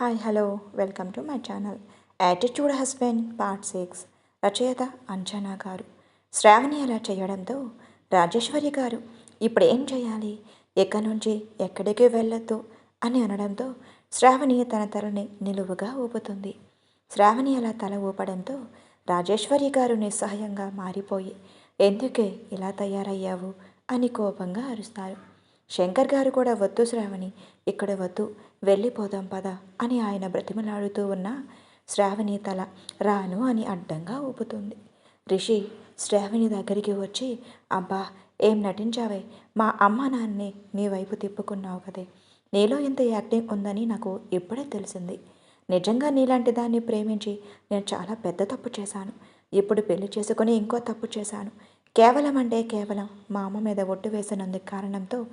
Hi hello welcome to my channel attitude husband part six రచయిత అంజనా గారు. శ్రావణి అలా చేయడంతో రాజేశ్వరి గారు ఇప్పుడు ఏం చేయాలి? ఎక్కడి నుంచి ఎక్కడికి వెళ్ళొద్దు? అని అనడంతో శ్రావణి తన తలని నిలువుగా ఊపుతుంది. శ్రావణి అలా తల ఊపడంతో రాజేశ్వరి గారు నిస్సహాయంగా మారిపోయి ఎందుకే ఇలా తయారయ్యావు? అని కోపంగా అరుస్తారు. శంకర్ గారు కూడా వద్దు శ్రావణి ఇక్కడ వద్దు వెళ్ళిపోదాం పద అని ఆయన బ్రతిమలాడుతూ ఉన్న శ్రావణి తల రాను అని అడ్డంగా ఊపుతుంది. రిషి శ్రావణి దగ్గరికి వచ్చి అబ్బా ఏం నటించావే? మా అమ్మ నాన్నని నీ వైపు తిప్పుకున్నావు కదే. నీలో ఇంత యాక్టింగ్ ఉందని నాకు ఇప్పుడే తెలిసింది. నిజంగా నీలాంటి దాన్ని ప్రేమించి నేను చాలా పెద్ద తప్పు చేశాను. ఇప్పుడు పెళ్ళి చేసుకుని ఇంకో తప్పు చేశాను. కేవలం అంటే కేవలం మా అమ్మ మీద ఒట్టు వేసినందుకు కారణంతో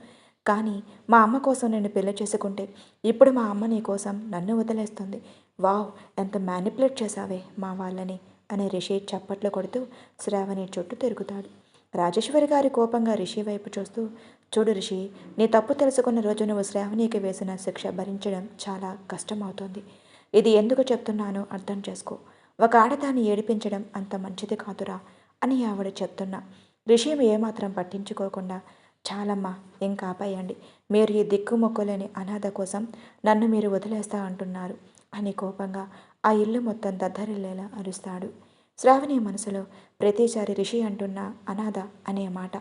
కానీ మా అమ్మ కోసం నేను పెళ్ళి చేసుకుంటే ఇప్పుడు మా అమ్మ నీ కోసం నన్ను వదిలేస్తుంది. వావ్ ఎంత మ్యానిపులేట్ చేశావే మా వాళ్ళని అని రిషి చప్పట్లు కొడుతూ శ్రావణి చుట్టూ తిరుగుతాడు. రాజేశ్వరి గారి కోపంగా రిషి వైపు చూస్తూ చూడు రిషి నీ తప్పు తెలుసుకున్న రోజు నువ్వు శ్రావణికి వేసిన శిక్ష భరించడం చాలా కష్టమవుతుంది. ఇది ఎందుకు చెప్తున్నానో అర్థం చేసుకో. ఒక ఆడదాన్ని ఏడిపించడం అంత మంచిది కాదురా అని ఆవిడ చెప్తున్నా. రిషి ఏమాత్రం పట్టించుకోకుండా చాలమ్మా ఇంకా ఆపేయండి మీరు ఈ దిక్కుమొక్కలేని అనాథ కోసం నన్ను మీరు వదిలేస్తా అంటున్నారు అని కోపంగా ఆ ఇల్లు మొత్తం దద్దరిల్లేలా అరుస్తాడు. శ్రావణి మనసులో ప్రతిసారి రిషి అంటున్న అనాథ అనే మాట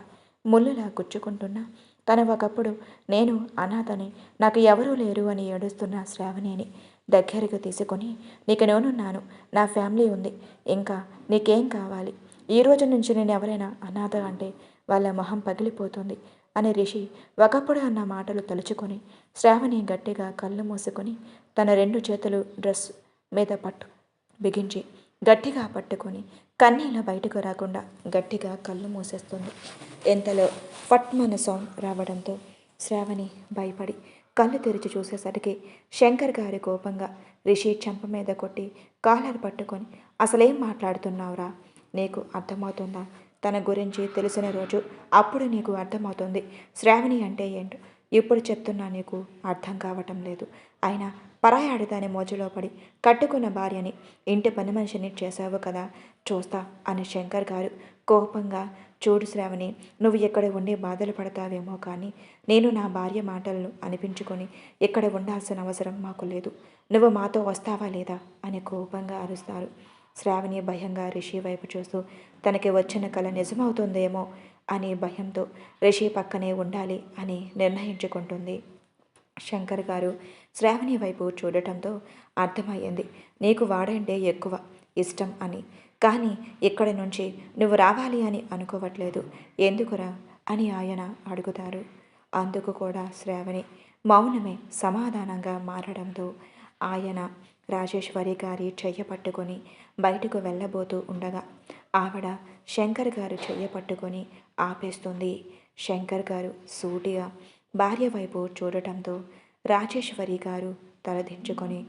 ముళ్ళులా గుచ్చుకుంటున్నా తను ఒకప్పుడు నేను అనాథని నాకు ఎవరూ లేరు అని ఏడుస్తున్న శ్రావణిని దగ్గరకు తీసుకొని నీకు నేనున్నాను నా ఫ్యామిలీ ఉంది ఇంకా నీకేం కావాలి? ఈ రోజు నుంచి నేను ఎవరైనా అనాథ అంటే వాళ్ళ మొహం పగిలిపోతుంది అని రిషి ఒకప్పుడు అన్న మాటలు తలుచుకొని శ్రావణి గట్టిగా కళ్ళు మూసుకొని తన రెండు చేతులు డ్రెస్ మీద పట్టు బిగించి గట్టిగా పట్టుకొని కన్నీళ్ళు బయటకు రాకుండా గట్టిగా కళ్ళు మూసేస్తుంది. ఎంతలో ఫట్మన సౌండ్ రావడంతో శ్రావణి భయపడి కళ్ళు తెరిచి చూసేసరికి శంకర్ గారి కోపంగా రిషి చెంప మీద కొట్టి కాలర్ పట్టుకొని అసలేం మాట్లాడుతున్నావురా? నీకు అర్థమవుతుందా? తన గురించి తెలిసిన రోజు అప్పుడు నీకు అర్థమవుతుంది. శ్రావణి అంటే ఏంటో? ఇప్పుడు చెప్తున్నా నీకు అర్థం కావటం లేదు. అయినా పరాయాడిదాని మోజులో పడి కట్టుకున్న భార్యని ఇంటి పని మనిషిని చేశావు కదా? చూస్తా అని శంకర్ గారు కోపంగా చూడు శ్రావణి నువ్వు ఇక్కడ ఉండి బాధలు పడతావేమో కానీ నేను నా భార్య మాటలను అనిపించుకొని ఇక్కడ ఉండాల్సిన అవసరం మాకు లేదు. నువ్వు మాతో వస్తావా లేదా? అని కోపంగా అరుస్తారు. శ్రావణి భయంగా రిషి వైపు చూస్తూ తనకి వచ్చిన కళ నిజమవుతుందేమో అని భయంతో రిషి పక్కనే ఉండాలి అని నిర్ణయించుకుంటుంది. శంకర్ గారు శ్రావణి వైపు చూడటంతో అర్థమయ్యింది నీకు వాడంటే ఎక్కువ ఇష్టం అని. కానీ ఇక్కడి నుంచి నువ్వు రావాలి అని అనుకోవట్లేదు ఎందుకురా అని ఆయన అడుగుతారు. అందుకు కూడా శ్రావణి మౌనమే సమాధానంగా మారడంతో ఆయన రాజేశ్వరి గారి చెయ్య పట్టుకొని బయటకు వెళ్ళబోతూ ఉండగా ఆవిడ శంకర్ గారు చెయ్య పట్టుకొని ఆపేస్తుంది. శంకర్ గారు సూటిగా భార్య వైపు చూడటంతో రాజేశ్వరి గారు తలదించుకొని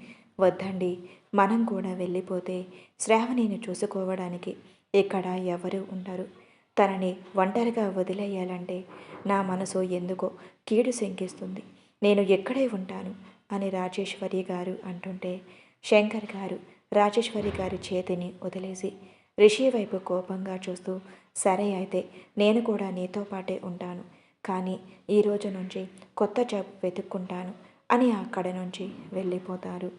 వద్దండి మనం కూడా వెళ్ళిపోతే శ్రావణిని చూసుకోవడానికి ఇక్కడ ఎవరు ఉండరు. తనని ఒంటరిగా వదిలేయాలంటే నా మనసు ఎందుకో కీడు శంకిస్తుంది. నేను ఎక్కడే ఉంటాను అని రాజేశ్వరి గారు అంటుంటే శంకర్ గారు రాజేశ్వరి గారి చేతిని వదిలేసి రిషి వైపు కోపంగా చూస్తూ సరే అయితే నేను కూడా నీతో పాటే ఉంటాను. కానీ ఈ రోజు నుంచి కొత్త జాబ్ వెతుక్కుంటాను అని అక్కడ నుంచి వెళ్ళిపోతారు.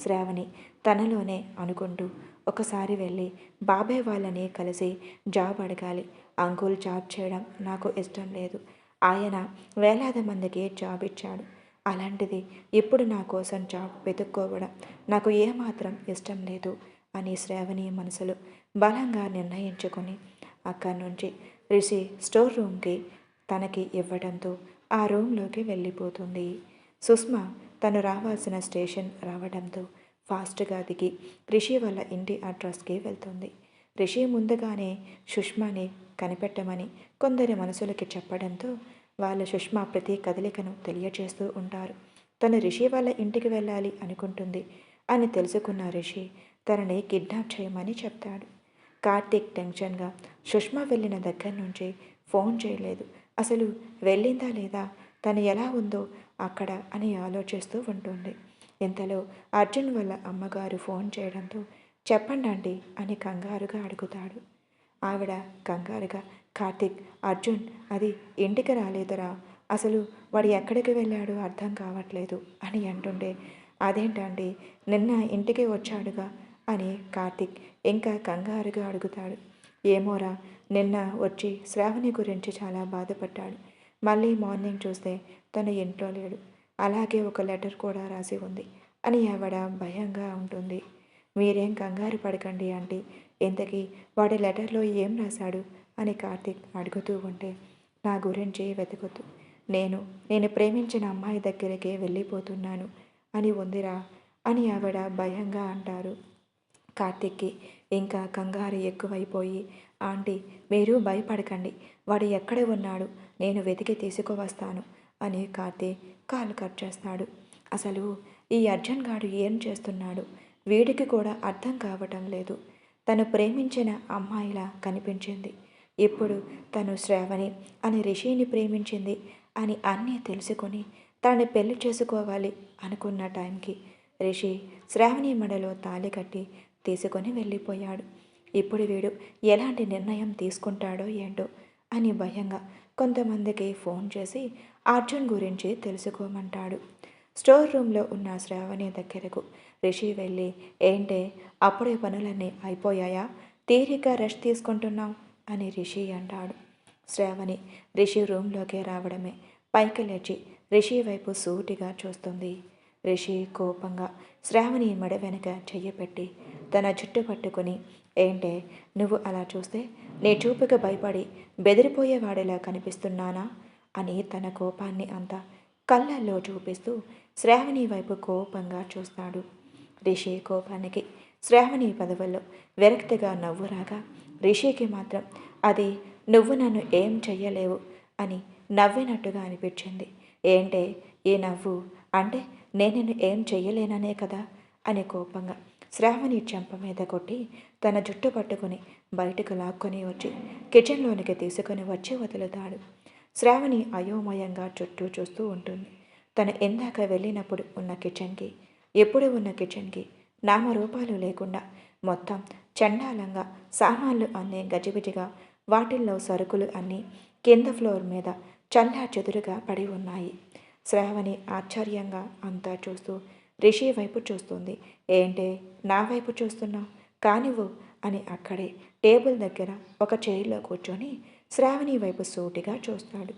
శ్రావణి తనలోనే అనుకుంటూ ఒకసారి వెళ్ళి బాబాయ్ వాళ్ళని కలిసి జాబ్ అడగాలి. అంకుల్ జాబ్ చేయడం నాకు ఇష్టం లేదు. ఆయన వేలాది మందికి జాబ్ ఇచ్చాడు. అలాంటిది ఇప్పుడు నా కోసం జాబ్ వెతుక్కోవడం నాకు ఏమాత్రం ఇష్టం లేదు అని శ్రావణి మనసులో బలంగా నిర్ణయించుకొని అక్కడి నుంచి రిషి స్టోర్ రూమ్కి తనకి ఇవ్వడంతో ఆ రూమ్లోకి వెళ్ళిపోతుంది. సుష్మ తను రావాల్సిన స్టేషన్ రావడంతో ఫాస్ట్గా దిగి రిషి వాళ్ళ ఇంటి అడ్రస్కి వెళ్తుంది. రిషి ముందుగానే సుష్మాని కనిపెట్టమని కొందరి మనసులకి చెప్పడంతో వాళ్ళ సుష్మా ప్రతి కదలికను తెలియచేస్తూ ఉంటారు. తను రిషి వాళ్ళ ఇంటికి వెళ్ళాలి అనుకుంటుంది అని తెలుసుకున్న రిషి తనని కిడ్నాప్ చేయమని చెప్తాడు. కార్తీక్ టెన్షన్గా సుష్మా వెళ్ళిన దగ్గర నుంచి ఫోన్ చేయలేదు. అసలు వెళ్ళిందా లేదా? తను ఎలా ఉందో అక్కడ అని ఆలోచిస్తూ ఉంటుంది. ఇంతలో అర్జున్ వాళ్ళ అమ్మగారు ఫోన్ చేయడంతో చెప్పండి అని కంగారుగా అడుగుతాడు. ఆవిడ కంగారుగా కార్తిక్ అర్జున్ అది ఇంటికి రాలేదురా. అసలు వాడు ఎక్కడికి వెళ్ళాడు అర్థం కావట్లేదు అని అంటుండే. అదేంటండి? నిన్న ఇంటికి వచ్చాడుగా అని కార్తిక్ ఇంకా కంగారుగా అడుగుతాడు. ఏమోరా నిన్న వచ్చి శ్రావణి గురించి చాలా బాధపడ్డాడు. మళ్ళీ మార్నింగ్ చూస్తే తను ఇంట్లో లేడు. అలాగే ఒక లెటర్ కూడా రాసి ఉంది అని ఆవిడ భయంగా ఉంటుంది మీరేం కంగారు పడకండి ఆంటీ. ఇంతకీ వాడి లెటర్లో ఏం రాశాడు? అని కార్తీక్ అడుగుతూ ఉంటే నా గురించి వెతకొద్దు నేను నేను ప్రేమించిన అమ్మాయి దగ్గరికి వెళ్ళిపోతున్నాను అని ఉందిరా అని ఆవిడ భయంగా అంటారు. కార్తిక్కి ఇంకా కంగారు ఎక్కువైపోయి ఆంటీ మీరు భయపడకండి వాడు ఎక్కడ ఉన్నాడు నేను వెతికి తీసుకువస్తాను అని కార్తీక్ కాలు కట్ చేస్తాడు. అసలు ఈ అర్జున్ గాడు ఏం చేస్తున్నాడు? వీడికి కూడా అర్థం కావటం లేదు. తను ప్రేమించిన అమ్మాయిలా కనిపించింది. ఇప్పుడు తను శ్రావణి అని రిషిని ప్రేమించింది అని అన్నీ తెలుసుకొని తనని పెళ్ళి చేసుకోవాలి అనుకున్న టైంకి రిషి శ్రావణి మెడలో తాళి కట్టి తీసుకొని వెళ్ళిపోయాడు. ఇప్పుడు వీడు ఎలాంటి నిర్ణయం తీసుకుంటాడో ఏంటో అని భయంగా కొంతమందికి ఫోన్ చేసి అర్జున్ గురించి తెలుసుకోమంటాడు. స్టోర్ రూమ్లో ఉన్న శ్రావణి దగ్గరకు రిషి వెళ్ళి ఏంటే అప్పుడే పనులన్నీ అయిపోయాయా? తీరిక రెస్ట్ తీసుకుంటున్నాం అని రిషి అంటాడు. శ్రావణి రిషి రూమ్లోకి రావడమే. పైకి లేచి రిషి వైపు సూటిగా చూస్తుంది. రిషి కోపంగా శ్రావణి మెడ వెనక చెయ్యి పెట్టి తన జుట్టు పట్టుకుని ఏంటే నువ్వు అలా చూస్తే నీ చూపుకు భయపడి బెదిరిపోయేవాడిలా కనిపిస్తున్నానా అని తన కోపాన్ని అంతా కళ్ళల్లో చూపిస్తూ శ్రావణి వైపు కోపంగా చూస్తాడు. రిషి కోపానికి శ్రావణి పదవుల్లో విరక్తిగా నవ్వు రాగా రిషికి మాత్రం అది నువ్వు నన్ను ఏం చెయ్యలేవు అని నవ్వినట్టుగా అనిపించింది. ఏంటే ఈ నవ్వు? అంటే నేను నిన్ను ఏం చెయ్యలేననే కదా? అని కోపంగా శ్రావణి చెంప మీద కొట్టి తన జుట్టు పట్టుకుని బయటకు లాక్కొని వచ్చి కిచెన్లోనికి తీసుకొని వచ్చి వదులుతాడు. శ్రావణి అయోమయంగా చుట్టూ చూస్తూ ఉంటుంది. తను ఇందాక వెళ్ళినప్పుడు ఉన్న కిచెన్కి ఎప్పుడు ఉన్న కిచెన్కి నామరూపాలు లేకుండా మొత్తం చండాలంగా సామాన్లు అన్నీ గజిబిజిగా వాటిల్లో సరుకులు అన్నీ కింద ఫ్లోర్ మీద చల్లా చెదురుగా పడి ఉన్నాయి. శ్రావణి ఆశ్చర్యంగా అంతా చూస్తూ రిషి వైపు చూస్తుంది. ఏంటే నా వైపు చూస్తున్నావు కానివ్వు అని అక్కడే టేబుల్ దగ్గర ఒక చైర్లో కూర్చొని శ్రావణి వైపు సూటిగా చూస్తాడు.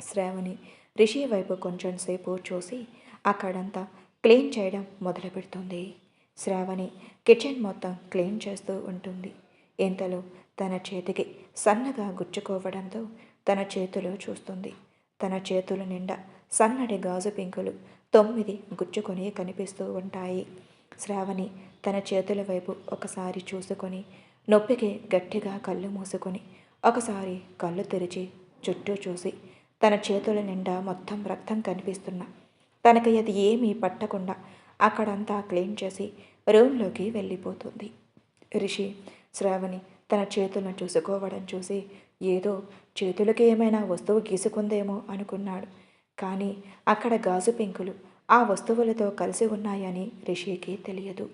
శ్రావణి రిషి వైపు కొంచెం సేపు చూసి అక్కడంతా క్లీన్ చేయడం మొదలు పెడుతుంది శ్రావణి కిచెన్ మొత్తం క్లీన్ చేస్తూ ఉంటుంది. ఇంతలో తన చేతికి సన్నగా గుచ్చుకోవడంతో తన చేతిలో చూస్తుంది. తన చేతుల నిండా సన్నటి గాజు పింకులు తొమ్మిది గుచ్చుకొని కనిపిస్తూ ఉంటాయి. శ్రావణి తన చేతుల వైపు ఒకసారి చూసుకొని నొప్పికి గట్టిగా కళ్ళు మూసుకొని ఒకసారి కళ్ళు తెరిచి చుట్టూ చూసి తన చేతుల నిండా మొత్తం రక్తం కనిపిస్తున్నా తనకి అది ఏమీ పట్టకుండా అక్కడంతా క్లీన్ చేసి రూమ్లోకి వెళ్ళిపోతుంది. రిషి శ్రావణి తన చేతులను చూసుకోవడం చూసి ఏదో చేతులకి ఏమైనా వస్తువు గీసుకుందేమో అనుకున్నాడు. కానీ అక్కడ గాజు పెంకులు ఆ వస్తువులతో కలిసి ఉన్నాయని రిషికి తెలియదు.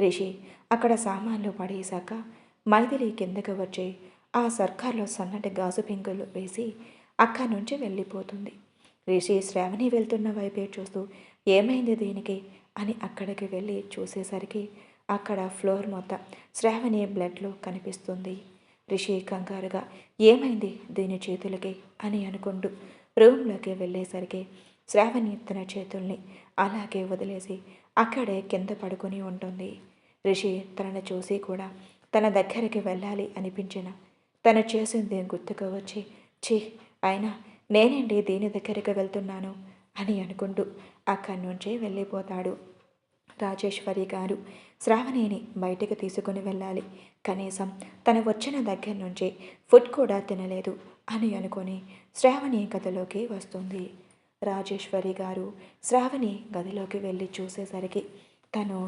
రిషి అక్కడ సామాన్లు పడేశాక మైథిలి కిందకు వచ్చి ఆ సర్కార్లో సన్నటి గాజు పెంకులు వేసి అక్కడి నుంచి వెళ్ళిపోతుంది. రిషి శ్రావణి వెళ్తున్న వైపే చూస్తూ ఏమైంది దీనికి? అని అక్కడికి వెళ్ళి చూసేసరికి అక్కడ ఫ్లోర్ మొత్తం శ్రావణి బ్లడ్లో కనిపిస్తుంది. రిషి కంగారుగా ఏమైంది దీని చేతులకి? అని అనుకుంటూ రూమ్లోకి వెళ్ళేసరికి శ్రావణి తన చేతుల్ని అలాగే వదిలేసి అక్కడే కింద పడుకొని ఉంటుంది. రిషి తనను చూసి కూడా తన దగ్గరికి వెళ్ళాలి అనిపించిన. తను చేసింది గుర్తుకు వచ్చి ఛీ అయినా నేనేంటి దీని దగ్గరికి వెళ్తున్నాను? అని అనుకుంటూ అక్కడి నుంచే వెళ్ళిపోతాడు. రాజేశ్వరి గారు శ్రావణిని బయటకు తీసుకుని వెళ్ళాలి. కనీసం తను వచ్చిన దగ్గర నుంచి ఫుడ్ కూడా తినలేదు అని అనుకొని శ్రావణి గదిలోకి వస్తుంది. రాజేశ్వరి గారు శ్రావణి గదిలోకి వెళ్ళి చూసేసరికి తను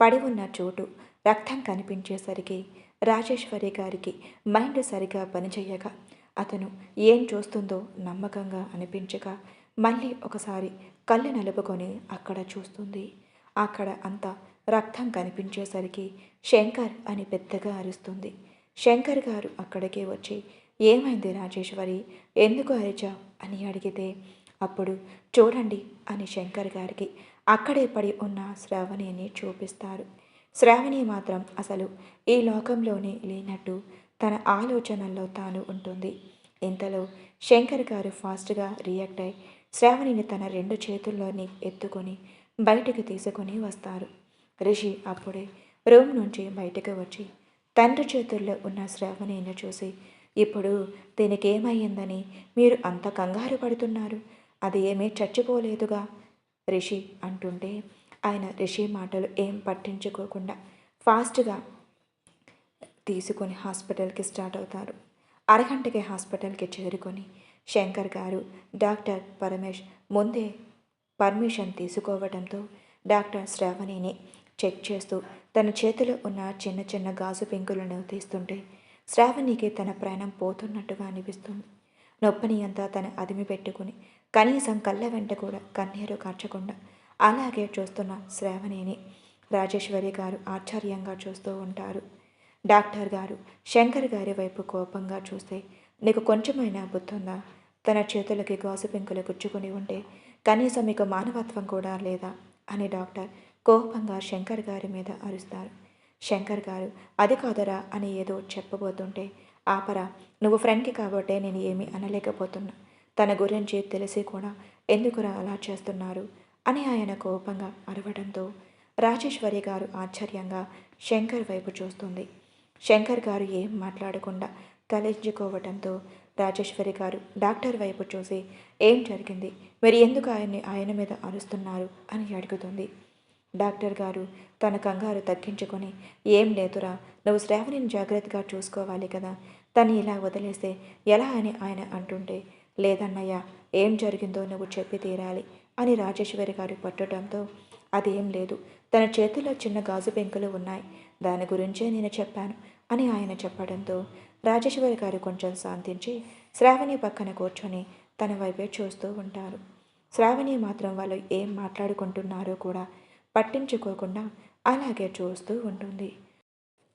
పడి ఉన్న చోటు రక్తం కనిపించేసరికి రాజేశ్వరి గారికి మైండ్ సరిగా పనిచేయక అతను ఏం చూస్తుందో నమ్మకంగా అనిపించక మళ్ళీ ఒకసారి కళ్ళు నలుపుకొని అక్కడ చూస్తుంది. అక్కడ అంతా రక్తం కనిపించేసరికి శంకర్ అని పెద్దగా అరుస్తుంది. శంకర్ గారు అక్కడికి వచ్చి ఏమైంది రాజేశ్వరి? ఎందుకు అరిచా అని అడిగితే అప్పుడు చూడండి అని శంకర్ గారికి అక్కడే పడి ఉన్న శ్రావణిని చూపిస్తారు. శ్రావణి మాత్రం అసలు ఈ లోకంలోనే లేనట్టు తన ఆలోచనల్లో తాను ఉంటుంది. ఇంతలో శంకర్ గారు ఫాస్ట్గా రియాక్ట్ అయి శ్రావణిని తన రెండు చేతుల్లోని ఎత్తుకొని బయటికి తీసుకొని వస్తారు. రిషి అప్పుడే రూమ్ నుంచి బయటకు వచ్చి తండ్రి చేతుల్లో ఉన్న శ్రావణిని చూసి ఇప్పుడు దీనికి ఏమైందని మీరు అంత కంగారు పడుతున్నారు? అది ఏమీ చచ్చిపోలేదుగా? రిషి అంటుంటే ఆయన రిషి మాటలు ఏం పట్టించుకోకుండా ఫాస్ట్గా తీసుకొని హాస్పిటల్కి స్టార్ట్ అవుతారు. అరగంటకి హాస్పిటల్కి చేరుకొని శంకర్ గారు డాక్టర్ పరమేష్ ముందే పర్మిషన్ తీసుకోవడంతో డాక్టర్ శ్రావణిని చెక్ చేస్తూ తన చేతిలో ఉన్న చిన్న చిన్న గాజు పెంకులను తీస్తుంటే శ్రావణికి తన ప్రాణం పోతున్నట్టుగా అనిపిస్తుంది. నొప్పిని అంతా తన అదిమి పెట్టుకుని కనీసం కళ్ళ వెంట కూడా కన్నీరు కార్చకుండా అలాగే చూస్తున్న శ్రావణిని రాజేశ్వరి గారు ఆశ్చర్యంగా చూస్తూ ఉంటారు. డాక్టర్ గారు శంకర్ గారి వైపు కోపంగా చూస్తే నీకు కొంచెమైనా బుద్ధుందా? తన చేతులకి గాజు పెంకులు గుచ్చుకుని ఉంటే కనీసం మీకు మానవత్వం కూడా లేదా? అని డాక్టర్ కోపంగా శంకర్ గారి మీద అరుస్తారు. శంకర్ గారు అది కాదరా అని ఏదో చెప్పబోతుంటే ఆపరా నువ్వు ఫ్రెండ్కి కాబట్టే నేను ఏమీ అనలేకపోతున్నా. తన గురించి తెలిసి కూడా ఎందుకురా అలా చేస్తున్నారు? అని ఆయన కోపంగా అరవడంతో రాజేశ్వరి గారు ఆశ్చర్యంగా శంకర్ వైపు చూస్తుంది. శంకర్ గారు ఏం మాట్లాడకుండా తలెంచుకోవటంతో రాజేశ్వరి గారు డాక్టర్ వైపు చూసి ఏం జరిగింది? మరి ఎందుకు ఆయన్ని ఆయన మీద అరుస్తున్నారు? అని అడుగుతుంది. డాక్టర్ గారు తన కంగారు తగ్గించుకొని ఏం లేదురా నువ్వు శ్రావణిని జాగ్రత్తగా చూసుకోవాలి కదా తను ఇలా వదిలేస్తే ఎలా అని ఆయన అంటుంటే లేదన్నయ్య ఏం జరిగిందో నువ్వు చెప్పి తీరాలి అని రాజేశ్వరి గారు పట్టడంతో అదేం లేదు తన చేతిలో చిన్న గాజు పెంకులు ఉన్నాయి దాని గురించే నేను చెప్పాను అని ఆయన చెప్పడంతో రాజేశ్వరి గారు కొంచెం శాంతించి శ్రావణి పక్కన కూర్చొని తన వైపే చూస్తూ ఉంటారు. శ్రావణి మాత్రం వాళ్ళు ఏం మాట్లాడుకుంటున్నారో కూడా పట్టించుకోకుండా అలాగే చూస్తూ ఉంటుంది.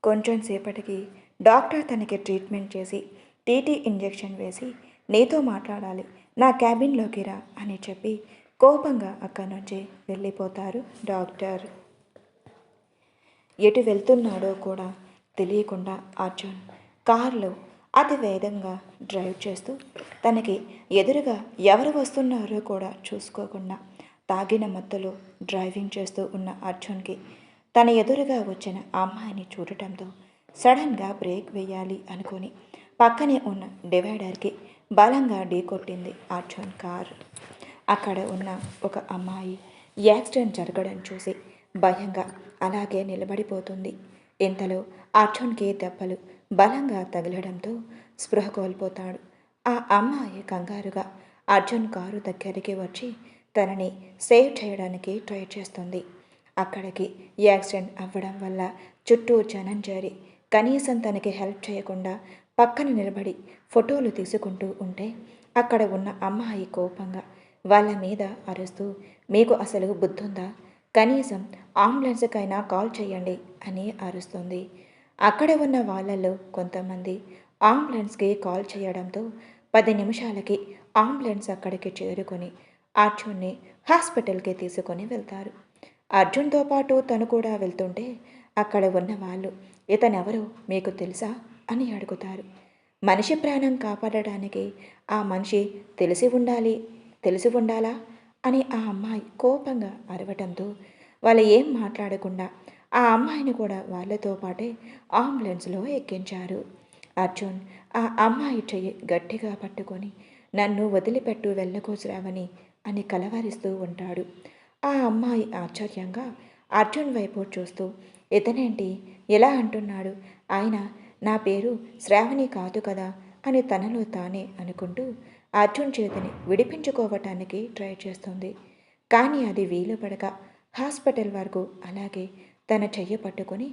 కొంచెం సేపటికి డాక్టర్ తనకి ట్రీట్మెంట్ చేసి టీటీ ఇంజెక్షన్ వేసి నీతో మాట్లాడాలి నా క్యాబిన్లోకి రా అని చెప్పి కోపంగా అక్కడి నుంచి వెళ్ళిపోతారు డాక్టర్. ఎటు వెళ్తున్నాడో కూడా తెలియకుండా అర్జున్ కారులో అతి వేగంగా డ్రైవ్ చేస్తూ తనకి ఎదురుగా ఎవరు వస్తున్నారో కూడా చూసుకోకుండా తాగిన మత్తులో డ్రైవింగ్ చేస్తూ ఉన్న అర్జున్కి తన ఎదురుగా వచ్చిన అమ్మాయిని చూడటంతో సడన్గా బ్రేక్ వేయాలి అనుకొని పక్కనే ఉన్న డివైడర్కి బలంగా ఢీకొట్టింది అర్జున్ కార్. అక్కడ ఉన్న ఒక అమ్మాయి యాక్సిడెంట్ జరగడం చూసి భయంగా అలాగే నిలబడిపోతుంది. ఇంతలో అర్జున్కి దెబ్బలు బలంగా తగిలడంతో స్పృహ కోల్పోతాడు. ఆ అమ్మాయి కంగారుగా అర్జున్ కారు దగ్గరికి వచ్చి తనని సేవ్ చేయడానికి ట్రై చేస్తుంది. అక్కడికి యాక్సిడెంట్ అవ్వడం వల్ల చుట్టూ జనం చేరి కనీసం తనకి హెల్ప్ చేయకుండా పక్కన నిలబడి ఫోటోలు తీసుకుంటూ ఉంటే అక్కడ ఉన్న అమ్మాయి కోపంగా వాళ్ళ మీద అరుస్తూ మీకు అసలు బుద్ధుందా? కనీసం అంబులెన్స్కైనా కాల్ చేయండి అని అరుస్తుంది. అక్కడ ఉన్న వాళ్ళలో కొంతమంది అంబులెన్స్కి కాల్ చేయడంతో పది నిమిషాలకి అంబులెన్స్ అక్కడికి చేరుకొని అర్జున్ని హాస్పిటల్కి తీసుకొని వెళ్తారు. అర్జున్తో పాటు తను కూడా వెళ్తుంటే అక్కడ ఉన్న వాళ్ళు ఇతనెవరో మీకు తెలుసా? అని అడుగుతారు. మనిషి ప్రాణం కాపాడడానికి ఆ మనిషి తెలిసి ఉండాలి తెలిసి ఉండాలా? అని ఆ అమ్మాయి కోపంగా అరవటంతో వాళ్ళు ఏం మాట్లాడకుండా ఆ అమ్మాయిని కూడా వాళ్ళతో పాటే అంబులెన్స్లో ఎక్కించారు. అర్జున్ ఆ అమ్మాయి చెయ్యి గట్టిగా పట్టుకొని నన్ను వదిలిపెట్టు వెళ్ళకు శ్రావణి అని కలవరిస్తూ ఉంటాడు. ఆ అమ్మాయి ఆశ్చర్యంగా అర్జున్ వైపు చూస్తూ ఇతనేంటి? ఎలా అంటున్నాడు? ఆయన నా పేరు శ్రావణి కాదు కదా అని తనలో తానే అనుకుంటూ అర్జున్ చేతిని విడిపించుకోవటానికి ట్రై చేస్తుంది. కానీ అది వీలు పడక హాస్పిటల్ వరకు అలాగే తన చెయ్యి పట్టుకొని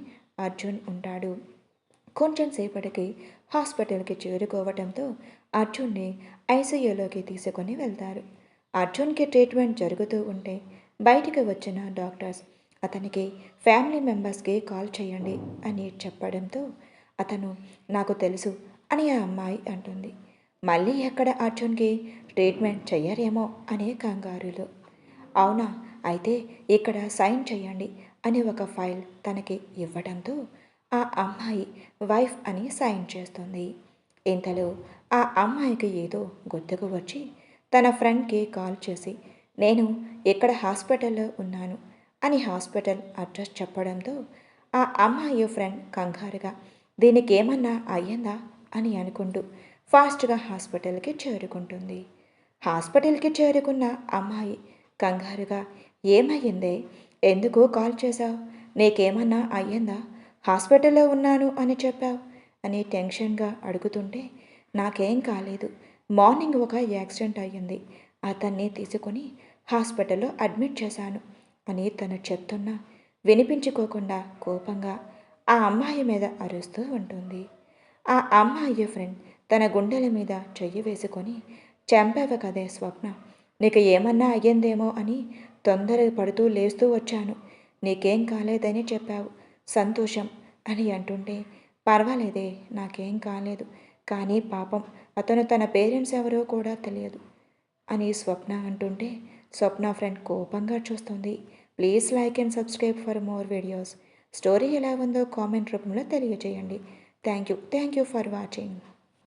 అర్జున్ ఉంటాడు. కొంచెం సేపటికి హాస్పిటల్కి చేరుకోవటంతో అర్జున్ని ఐసీయూలోకి తీసుకొని వెళ్తారు. అర్జున్కి ట్రీట్మెంట్ జరుగుతూ ఉంటే బయటికి వచ్చిన డాక్టర్స్ అతనికి ఫ్యామిలీ మెంబర్స్కి కాల్ చేయండి అని చెప్పడంతో అతను నాకు తెలుసు అని ఆ అమ్మాయి అంటుంది. మళ్ళీ ఎక్కడ అర్జున్కి ట్రీట్మెంట్ చెయ్యరేమో అనే కంగారులో అవునా అయితే ఇక్కడ సైన్ చేయండి అనే ఒక ఫైల్ తనకి ఇవ్వడంతో ఆ అమ్మాయి వైఫ్ అని సైన్ చేస్తుంది. ఇంతలో ఆ అమ్మాయికి ఏదో గుర్తుకు వచ్చి తన ఫ్రెండ్కి కాల్ చేసి నేను ఇక్కడ హాస్పిటల్లో ఉన్నాను అని హాస్పిటల్ అడ్రస్ చెప్పడంతో ఆ అమ్మాయి ఫ్రెండ్ కంగారుగా దీనికి ఏమన్నా అయ్యిందా? అని అనుకుంటూ ఫాస్ట్గా హాస్పిటల్కి చేరుకుంటుంది. హాస్పిటల్కి చేరుకున్న అమ్మాయి కంగారుగా ఏమయ్యిందే? ఎందుకు కాల్ చేశావు? నీకేమన్నా అయ్యిందా? హాస్పిటల్లో ఉన్నాను అని చెప్పావు? అని టెన్షన్గా అడుగుతుంటే నాకేం కాలేదు. మార్నింగ్ ఒక యాక్సిడెంట్ అయ్యింది. అతన్ని తీసుకొని హాస్పిటల్లో అడ్మిట్ చేశాను అని తను చెప్తున్నా వినిపించుకోకుండా కోపంగా ఆ అమ్మాయి మీద అరుస్తూ ఉంటుంది. ఆ అమ్మాయి ఫ్రెండ్ తన గుండెల మీద చెయ్యి వేసుకొని చంపావ కదే స్వప్న. నీకు ఏమన్నా అయ్యిందేమో అని తొందర పడుతూ లేస్తూ వచ్చాను. నీకేం కాలేదని చెప్పావు. సంతోషం అని అంటుంటే పర్వాలేదే నాకేం కాలేదు. కానీ పాపం అతను తన పేరెంట్స్ ఎవరో కూడా తెలియదు అని స్వప్న అంటుంటే స్వప్న ఫ్రెండ్ కోపంగా చూస్తుంది. Please like and subscribe for more videos. Story ఎలా ఉందో కామెంట్ రూపంలో తెలియజేయండి. Thank you. Thank you for watching.